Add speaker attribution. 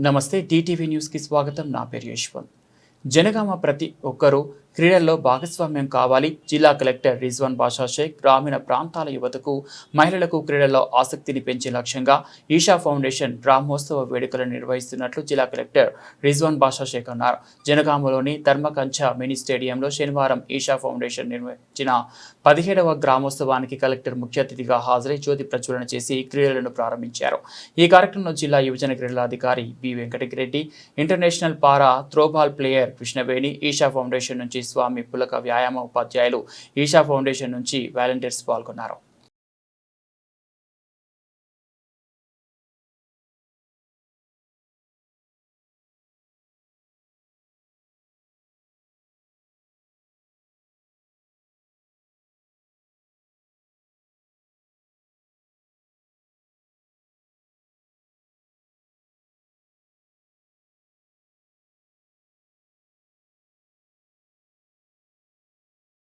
Speaker 1: నమస్తే టీటీవీ న్యూస్కి స్వాగతం. నా పేరు యశ్వంత్. జనగామ ప్రతి ఒక్కరూ క్రీడల్లో భాగస్వామ్యం కావాలి. జిల్లా కలెక్టర్ రిజ్వాన్ బాషా షేక్ గ్రామీణ ప్రాంతాల యువతకు మహిళలకు క్రీడల్లో ఆసక్తిని పెంచే లక్ష్యంగా ఈషా ఫౌండేషన్ గ్రామోత్సవ వేడుకలను నిర్వహిస్తున్నట్లు జిల్లా కలెక్టర్ రిజ్వాన్ బాషా షేక్ అన్నారు. జనగామలోని ధర్మకంచ మినీ స్టేడియంలో శనివారం ఈషా ఫౌండేషన్ నిర్వహించిన పదిహేడవ గ్రామోత్సవానికి కలెక్టర్ ముఖ్య అతిథిగా హాజరై జ్యోతి ప్రజ్వలన చేసి క్రీడలను ప్రారంభించారు. ఈ కార్యక్రమంలో జిల్లా యువజన క్రీడల అధికారి B Venkatagireddy international para throwball player Krishnaveni Isha foundation నుంచి స్వామి పులక వ్యాయామ ఉపాధ్యాయులు ఈషా ఫౌండేషన్ నుంచి వాలంటీర్స్ పాల్గొన్నారు.